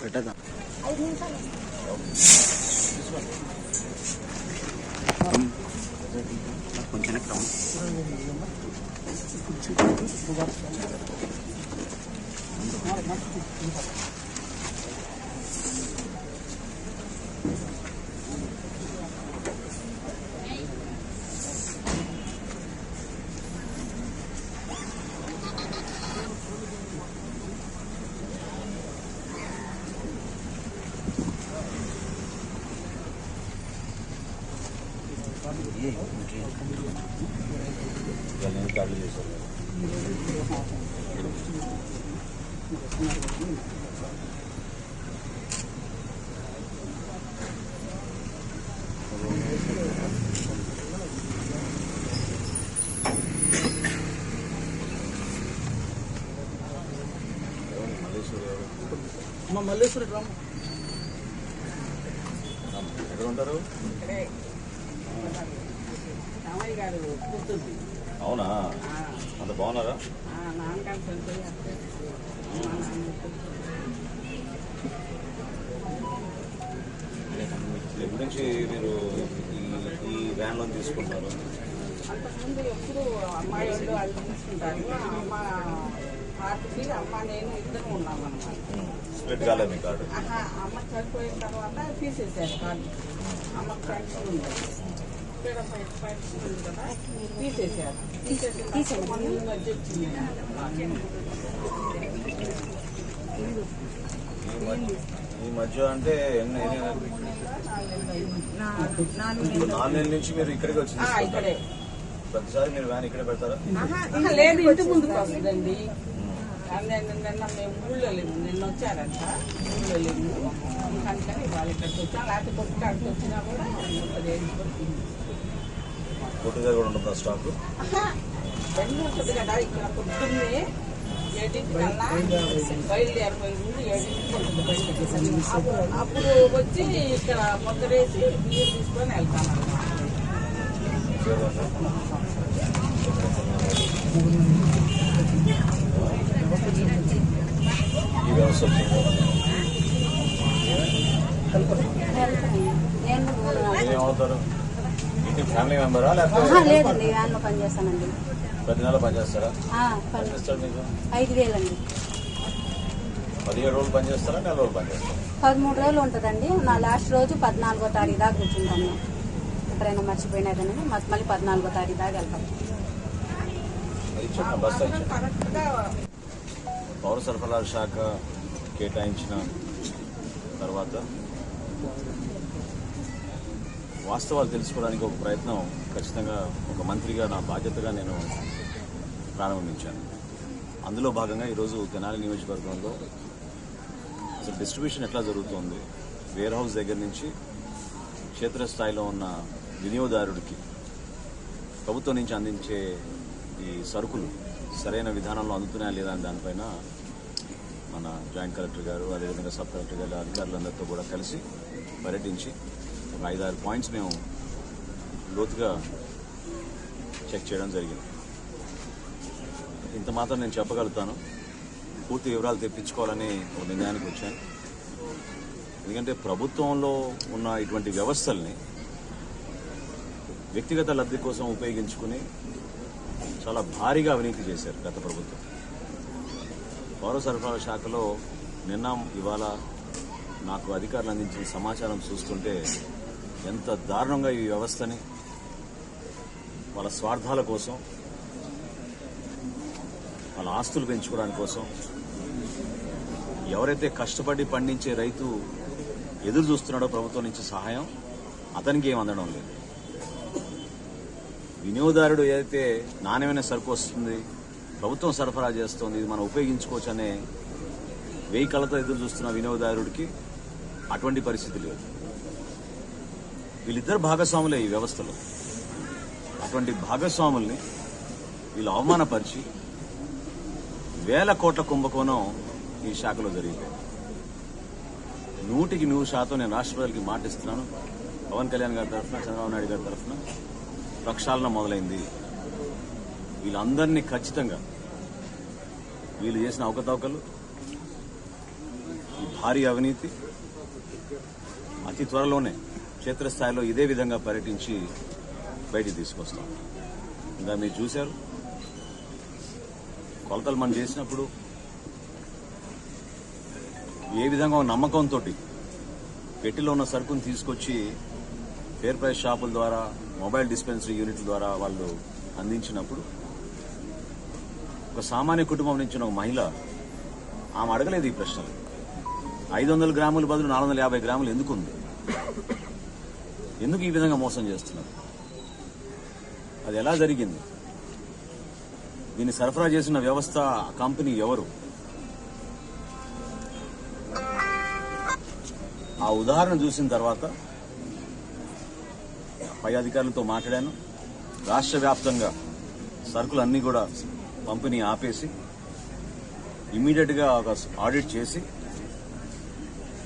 పెట్టదా కొంచెం వెనక్కి రా. మల్లేశ్వరి రామ ఎక్కడ ఉంటారు ఇక్కడే రామయ్య గారు కూతుర్ది అవునా? అంత బాగున్నారా? దీని గురించి మీరు ఈ ఈ వ్యాన్లో తీసుకుంటారు. అంతకుముందు ఎప్పుడు అమ్మాయి వాళ్ళు వాళ్ళు తీసుకుంటారు. అమ్మ పార్టీకి అమ్మ నేను ఇద్దరు ఉన్నాం అన్నమాట స్ప్లిట్ కాలేదు మీ కార్డు. ఆహా, అమ్మ చనిపోయిన తర్వాత తీసేసారు కార్డు. అమ్మ పెన్షన్ ఉంది తీసేసారు ఈ మధ్య వచ్చింది అంటే ఎన్ని నాలుగు నుంచి మీరు ఇక్కడికి వచ్చి ఆ, తీసుకుంటారు ఇక్కడే. ప్రతిసారి మీరు వ్యాన్ ఇక్కడే పెడతారా? లేదు ఇంటి ముందుకు వస్తుందండి. నిన్న మేము ఊళ్ళో లేము. నిన్న వచ్చారంట. ఊళ్ళో లేము. అందుకని వాళ్ళు ఇక్కడికి వచ్చాం. లేకపోతే వచ్చినా కూడా ఉంటుంది కూడా ఉంటుంది కదా ఇక్కడ అప్పుడు- వచ్చి ఇక్కడ ముద్దరేసి బియ్యం తీసుకొని వెళ్తాను ఈ వ్యవస్థ ఏమవుతారు? ఇంటి ఫ్యామిలీ మెంబరా ఆహా, లేకపోతే లేదండి వ్యాన్లో పనిచేస్తానండి ప్రతి నెల పనిచేస్తారా మీకు? ఐదు వేలండి. పదిహేడు రోజులు పనిచేస్తారా నెల రోజులు పనిచేస్తారా పదమూడు రోజులు ఉంటుందండి. నా లాస్ట్ రోజు పద్నాలుగో తారీఖు దాకా కూర్చుంటాం మేము ఎక్కడైనా మర్చిపోయినా కానీ మాకు మళ్ళీ పద్నాలుగో తారీఖు దాకా వెళ్తాం. పౌర సరఫరాల శాఖ కేటాయించిన తర్వాత వాస్తవాలు తెలుసుకోవడానికి ఒక ప్రయత్నం ఖచ్చితంగా ఒక మంత్రిగా నా బాధ్యతగా నేను ప్రారంభించాను. అందులో భాగంగా ఈరోజు తెనాలి నియోజకవర్గంలో అసలు డిస్ట్రిబ్యూషన్ ఎట్లా జరుగుతోంది? వేర్ హౌస్ దగ్గర నుంచి క్షేత్రస్థాయిలో ఉన్న వినియోగదారుడికి ప్రభుత్వం నుంచి అందించే ఈ సరుకులు సరైన విధానంలో అందుతున్నాయా లేదా అని దానిపైన మన జాయింట్ కలెక్టర్ గారు అదేవిధంగా సబ్ కలెక్టర్ గారు అధికారులందరితో కూడా కలిసి పర్యటించి ఒక ఐదారు పాయింట్స్ మేము లోతుగా చెక్ చేయడం జరిగింది. ఇంత మాత్రం నేను చెప్పగలుగుతాను. పూర్తి వివరాలు తెప్పించుకోవాలని ఒక నిర్ణయానికి వచ్చాను. ఎందుకంటే ప్రభుత్వంలో ఉన్న ఇటువంటి వ్యవస్థల్ని వ్యక్తిగత లబ్ధి కోసం ఉపయోగించుకుని చాలా భారీగా అవినీతి చేశారు గత ప్రభుత్వం. పౌర సరఫరాల శాఖలో నిన్న ఇవాళ నాకు అధికారులు అందించిన సమాచారం చూస్తుంటే ఎంత దారుణంగా ఈ వ్యవస్థని వాళ్ళ స్వార్థాల కోసం వాళ్ళ ఆస్తులు పెంచుకోవడానికి కోసం ఎవరైతే కష్టపడి పండించే రైతు ఎదురు చూస్తున్నాడో ప్రభుత్వం నుంచి సహాయం అతనికి ఏం అందడం లేదు. వినియోగదారుడు ఏదైతే నాణ్యమైన సరుకు వస్తుంది ప్రభుత్వం సరఫరా చేస్తుంది ఇది మనం ఉపయోగించుకోవచ్చు అనే వెయ్యి కళ్ళతో ఎదురు చూస్తున్న వినియోగదారుడికి అటువంటి పరిస్థితి లేదు. వీళ్ళిద్దరు భాగస్వాములే ఈ వ్యవస్థలో. అటువంటి భాగస్వాముల్ని వీళ్ళు అవమానపరిచి వేల కోట్ల కుంభకోణం ఈ శాఖలో జరిగిపోయింది నూటికి నూరు శాతం నేను రాష్ట్రపతికి మాటిస్తున్నాను. పవన్ కళ్యాణ్ గారి తరఫున చంద్రబాబు నాయుడు గారి తరఫున ప్రక్షాళన మొదలైంది. వీళ్ళందరినీ ఖచ్చితంగా వీళ్ళు చేసిన అవకతవకలు ఈ భారీ అవినీతి అతి త్వరలోనే క్షేత్రస్థాయిలో ఇదే విధంగా పర్యటించి బయటికి తీసుకొస్తాం. ఇంకా మీరు చూశారు? కొలతలు మనం చేసినప్పుడు ఏ విధంగా నమ్మకంతో పెట్టిలో ఉన్న సరుకును తీసుకొచ్చి ఫేర్ ప్రైస్ షాపుల ద్వారా మొబైల్ డిస్పెన్సరీ యూనిట్ల ద్వారా వాళ్ళు అందించినప్పుడు ఒక సామాన్య కుటుంబం నుంచి ఒక మహిళ ఆమె అడగలేదు ఈ ప్రశ్నలు. ఐదు వందల గ్రాముల బదులు నాలుగు వందల యాభై గ్రాములు ఎందుకు ఉంది ఎందుకు ఈ విధంగా మోసం చేస్తున్నారు? అది ఎలా జరిగింది? దీన్ని సరఫరా చేసిన వ్యవస్థ ఆ కంపెనీ ఎవరు? ఆ ఉదాహరణ చూసిన తర్వాత పై అధికారులతో మాట్లాడాను. రాష్ట్ర వ్యాప్తంగా సరుకులన్నీ కూడా పంపిణీ ఆపేసి ఇమీడియట్గా ఒక ఆడిట్ చేసి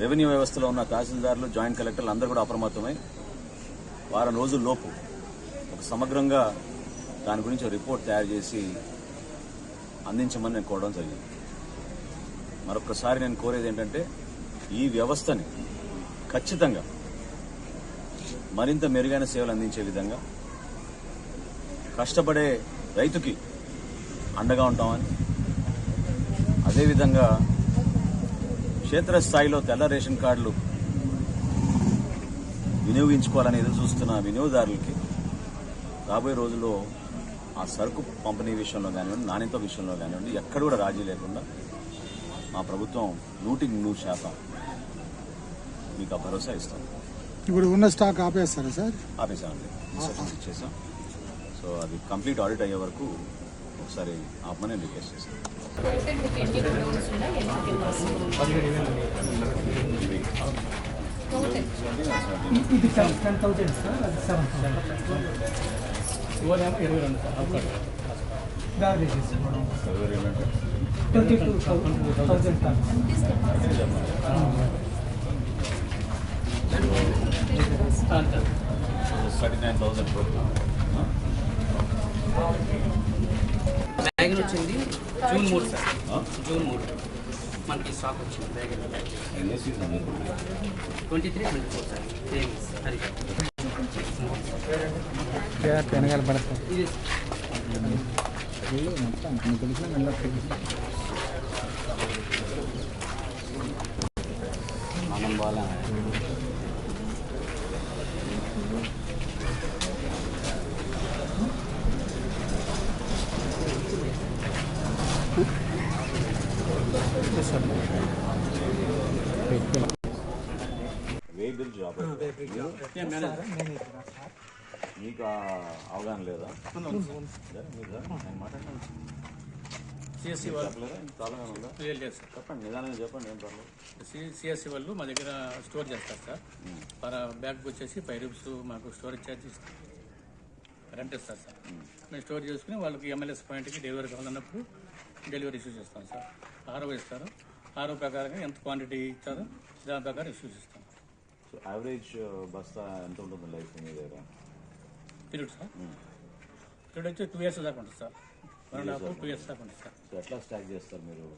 రెవెన్యూ వ్యవస్థలో ఉన్న తహసీల్దారులు జాయింట్ కలెక్టర్లు అందరూ కూడా అప్రమత్తమై వారం రోజుల లోపు ఒక సమగ్రంగా దాని గురించి ఒక రిపోర్ట్ తయారు చేసి అందించమని నేను కోరడం జరిగింది. మరొకసారి నేను కోరేది ఏంటంటే ఈ వ్యవస్థని ఖచ్చితంగా మరింత మెరుగైన సేవలు అందించే విధంగా కష్టపడే రైతుకి అండగా ఉంటామని అదేవిధంగా క్షేత్రస్థాయిలో తెల్ల రేషన్ కార్డులు వినియోగించుకోవాలని ఎదురు చూస్తున్న వినియోగదారులకి రాబోయే రోజుల్లో ఆ సరుకు పంపిణీ విషయంలో కానివ్వండి నాణ్యత విషయంలో కానివ్వండి ఎక్కడ కూడా రాజీ లేకుండా మా ప్రభుత్వం నూటికి నూరు శాతం మీకు ఆ భరోసా ఇస్తాం. ఇప్పుడు ఉన్న స్టాక్ ఆపేస్తారా సార్? ఆపేసామండి. ఇచ్చేసాం. సో అది కంప్లీట్ ఆడిట్ అయ్యే వరకు ఒకసారి ఆపమని రిక్వెస్ట్ చేశాను. ఇది టెన్ థౌసండ్ సార్ అది సెవెన్ ఇవ్వలేమో ఇరవై రెండు సార్ ట్వంటీ టూ అంతే థర్టీ నైన్ థౌసండ్ బ్యాగ్ వచ్చింది. జూన్ మూడు సార్. జూన్ మూడు. మనకి స్టాక్ వచ్చింది. Bag twenty three twenty four sir. Same Hari వెనకాల పడతాం ఇది మనం మీకు అవగాహన లేదా? సరే, మీరు రా, నేను మాట్లాడతాను సిఎస్సి వాళ్ళు చెప్పండి నిదానంగా చెప్పండి ఏం పర్లేదు సిఎస్సి వాళ్ళు మా దగ్గర స్టోర్ చేస్తారు సార్. పర్ బ్యాగ్ వచ్చేసి ఫైవ్ రూపీస్ మాకు స్టోరేజ్ ఛార్జెస్ రెంట్ ఇస్తారు సార్. మేము. స్టోర్ చేసుకుని వాళ్ళకి ఎంఎల్ఎస్ పాయింట్కి డెలివరీ కావాలన్నప్పుడు డెలివరీ ఇష్యూ చేస్తాం సార్. ఆరో ఇస్తారు. ఆరో ప్రకారంగా ఎంత క్వాంటిటీ ఇచ్చారో దాని ప్రకారం ఇష్యూ చేస్తాం. యావరేజ్ బస్తా ఎంత ఉంటుంది లైఫ్ మీ దగ్గర? Period sir. పీరియడ్ వచ్చి టూ ఇయర్స్ దాకా ఉంటుంది sir. One and half two years దాకా ఉంటుంది. సార్. సో ఎట్లా స్టాక్ చేస్తారు మీరు?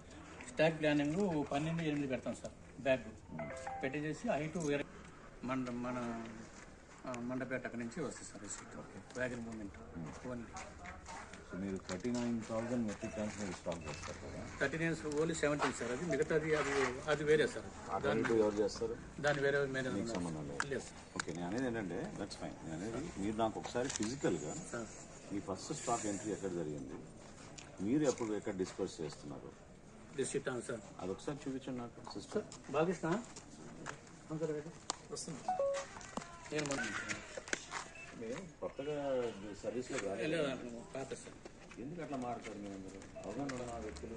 స్టాక్ ప్లానింగ్ పన్నెండు ఎనిమిది పెడతాం సార్. బ్యాగ్ పెట్టేసి హైట్ వేరే మన ఆ, మండపేట అక్కడి నుంచి వస్తుంది sir receipt wagon movement only so మీరు thirty nine thousand metric tons మీరు స్టాక్ చేస్తారు కదా. Thirty nines only seventeen sir. అది మిగతాది అది అది వేరే సార్. రేటు ఎవరు చేస్తారు? దాని వేరే మీద సంబంధం లేదు. ఓకే నేను అనేది ఏంటంటే దట్స్ ఫైన్ నేను అనేది మీరు నాకు ఒకసారి ఫిజికల్గా మీ ఫస్ట్ స్టాక్ ఎంట్రీ ఎక్కడ జరిగింది? మీరు ఎప్పుడు ఎక్కడ డిస్పర్స్ చేస్తున్నారు? అవును సార్. అది ఒకసారి చూపించండి నాకు. సిస్టర్ బాగిస్తా వస్తుంది నేను మన మేము కొత్తగా సర్వీస్లో పాత సార్. ఎందుకు అట్లా మారుతారు మీరు అందరూ? అవగాహన ఉన్న వ్యక్తులు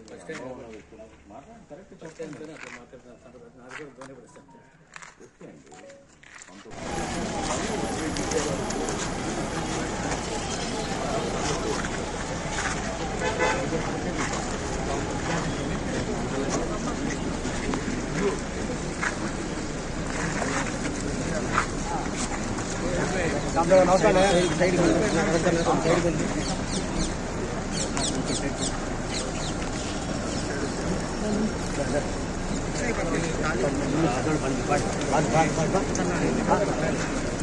ఉన్న వ్యక్తులు. మాట్లాడండి కరెక్ట్ చెప్పండి. అట్లా మాట్లాడుతున్నారు ఓకే అండి. పంతొమ్మిది பாட்டு பாட்டு பாட்டு பாட்டு